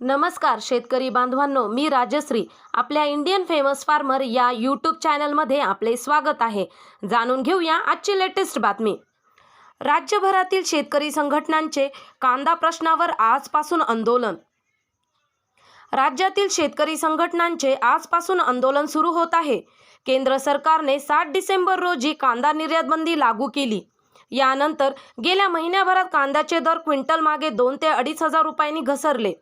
नमस्कार शेतकरी बांधवांनो. मी राजश्री. आपल्या इंडियन फेमस फार्मर या यूट्यूब चॅनलमध्ये आपले स्वागत आहे. जाणून घेऊया आजची लेटेस्ट बातमी. राज्यभरातील शेतकरी संघटनांचे कांदा प्रश्नावर आजपासून आंदोलन. राज्यातील शेतकरी संघटनांचे आजपासून आंदोलन सुरू होत आहे. केंद्र सरकारने सात डिसेंबर रोजी कांदा निर्यात बंदी लागू केली. यानंतर गेल्या महिन्याभरात कांद्याचे दर क्विंटल मागे दोन ते अडीच हजार रुपयांनी घसरले.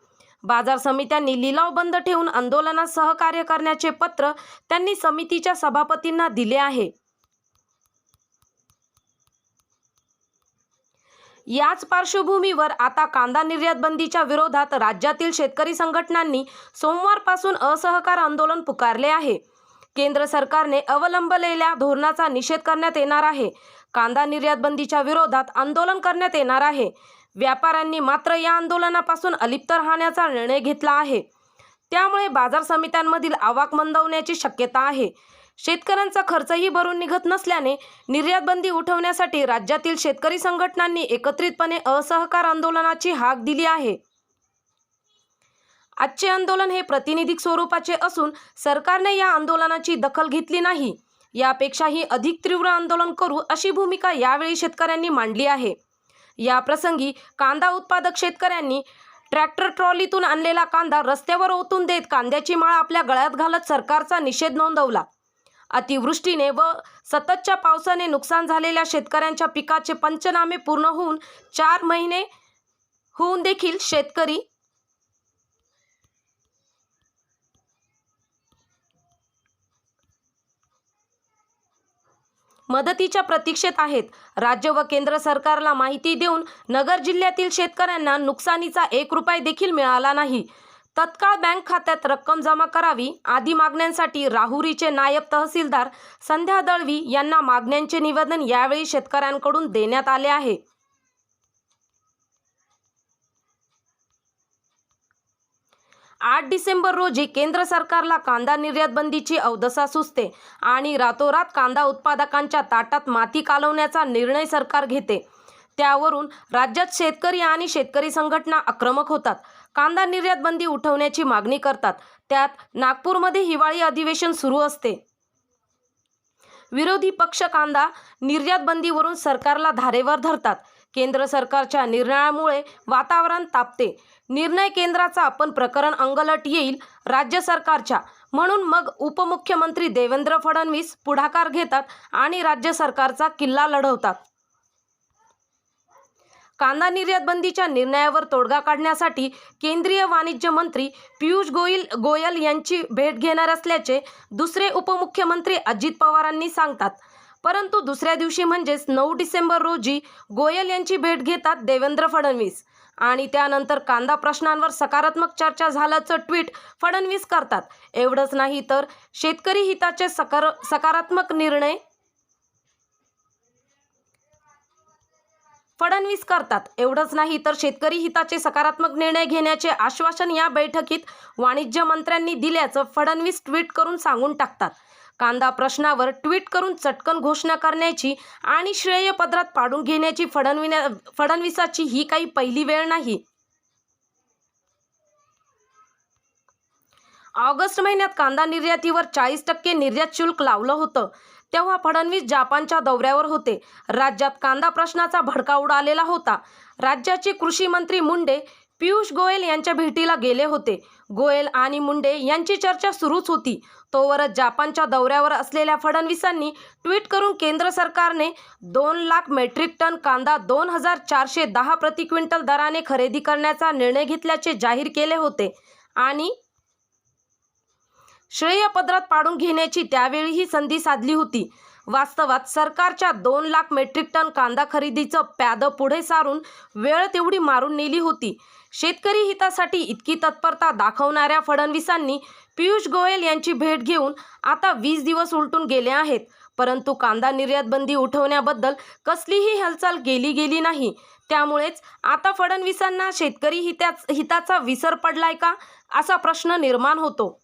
बाजार समित्यांनी लिलाव बंद ठेवून आंदोलनात सहकार्य करण्याचे पत्र त्यांनी समितीच्या सभापतींना दिले आहे. याच पार्श्वभूमीवर आता कांदा निर्यात बंदीच्या विरोधात राज्यातील शेतकरी संघटनांनी सोमवारपासून असहकार आंदोलन पुकारले आहे. केंद्र सरकारने अवलंबलेल्या धोरणाचा निषेध करण्यात येणार आहे. कांदा निर्यात बंदीच्या विरोधात आंदोलन करण्यात येणार आहे. व्यापाऱ्यांनी मात्र या आंदोलनापासून अलिप्त राहण्याचा निर्णय घेतला आहे. त्यामुळे बाजार समित्यांमधील आवक मंदवण्याची शक्यता आहे. शेतकऱ्यांचा खर्चही भरून निघत नसल्याने निर्यात बंदी उठवण्यासाठी राज्यातील शेतकरी संघटनांनी एकत्रितपणे असहकार आंदोलनाची हाक दिली आहे. आजचे आंदोलन हे प्रतिनिधिक स्वरूपाचे असून सरकारने या आंदोलनाची दखल घेतली नाही. यापेक्षाही अधिक तीव्र आंदोलन करू अशी भूमिका यावेळी शेतकऱ्यांनी मांडली आहे. या प्रसंगी कांदा उत्पादक शेतकऱ्यांनी ट्रॅक्टर ट्रॉलीतून आणलेला कांदा रस्त्यावर ओतून देत कांद्याची माळ आपल्या गळ्यात घालत सरकारचा निषेध नोंदवला. अतिवृष्टीने व सततच्या पावसाने नुकसान झालेल्या शेतकऱ्यांच्या पिकाचे पंचनामे पूर्ण होऊन चार महिने होऊन देखील शेतकरी मदतीच्या प्रतीक्षेत आहेत. राज्य व केंद्र सरकारला माहिती देऊन नगर जिल्ह्यातील शेतकऱ्यांना नुकसानीचा एक रुपये देखील मिळाला नाही. तत्काळ बँक खात्यात रक्कम जमा करावी आदी मागण्यांसाठी राहुरीचे नायब तहसीलदार संध्या दळवी यांना मागण्यांचे निवेदन यावेळी शेतकऱ्यांकडून देण्यात आले आहे. आठ डिसेंबर रोजी केंद्र सरकारला कांदा निर्यात बंदीची अवदसा सुचते आणि रातोरात कांदा उत्पादकांच्या ताटात माती कालवण्याचा निर्णय सरकार घेते. त्यावरून राज्यात शेतकरी आणि शेतकरी संघटना आक्रमक होतात. कांदा निर्यात बंदी उठवण्याची मागणी करतात. त्यात नागपूरमध्ये हिवाळी अधिवेशन सुरू असते. विरोधी पक्ष कांदा निर्यात बंदीवरून सरकारला धारेवर धरतात. केंद्र सरकारच्या निर्णयामुळे वातावरण तापते. निर्णय केंद्राचा पण प्रकरण अंगलट येईल राज्य सरकारच्या. म्हणून मग उपमुख्यमंत्री देवेंद्र फडणवीस पुढाकार घेतात आणि राज्य सरकारचा किल्ला लढवतात. कांदा निर्यात बंदीच्या निर्णयावर तोडगा काढण्यासाठी केंद्रीय वाणिज्य मंत्री पियुष गोयल गोयल यांची भेट घेणार असल्याचे दुसरे उपमुख्यमंत्री अजित पवारांनी सांगतात. परंतु दुसऱ्या दिवशी म्हणजेच नऊ डिसेंबर रोजी गोयल यांची भेट घेतात देवेंद्र फडणवीस. आणि त्यानंतर कांदा प्रश्नांवर सकारात्मक चर्चा झाल्याचं ट्विट फडणवीस करतात. एवढंच नाही तर शेतकरी हिताचे सकार सकारात्मक निर्णय फडणवीस करतात. एवढंच नाही तर शेतकरी हिताचे सकारात्मक निर्णय घेण्याचे आश्वासन या बैठकीत वाणिज्य मंत्र्यांनी दिल्याचं फडणवीस ट्विट करून सांगून टाकतात. कांदा प्रश्नावर ट्विट करून चटकन घोषणा करण्याची आणि श्रेयपत्रात पाडून घेण्याची फडणवीस फडणवीसाची ही काही पहिली वेळ नाही. ऑगस्ट महिन्यात कांदा निर्यातीवर चाळीस टक्के निर्यात शुल्क लावलं होतं. तेव्हा फडणवीस जापानच्या दौऱ्यावर होते. राज्यात कांदा प्रश्नाचा भडका उडालेला होता. राज्याचे कृषी मंत्री मुंडे पियुष गोयल यांच्या भेटीला गेले होते. गोयल आणि मुंडे यांची चर्चा सुरूच होती. तोवरच जपानच्या दौऱ्यावर असलेल्या फडणवीसांनी ट्विट करून केंद्र सरकारने दोन लाख मेट्रिक टन कांदा दोन हजार चारशे दहा प्रति क्विंटल दराने खरेदी करण्याचा निर्णय घेतल्याचे जाहीर केले होते. आणि श्रेयपत्रात पाडून घेण्याची त्यावेळी ही संधी साधली होती. वास्तवात सरकारच्या दोन लाख मेट्रिक टन कांदा खरेदीचं प्यादं पुढे सारून वेळ तेवढी मारून नेली होती. शेतकरी हितासाठी इतकी तत्परता दाखवणाऱ्या फडणवीसांनी पियुष गोयल यांची भेट घेऊन आता वीस दिवस उलटून गेले आहेत. परंतु कांदा निर्यात बंदी उठवण्याबद्दल कसलीही हालचाल केली गेली नाही. त्यामुळेच आता फडणवीसांना शेतकरी हिताच हिताचा विसर पडलाय का? असा प्रश्न निर्माण होतो.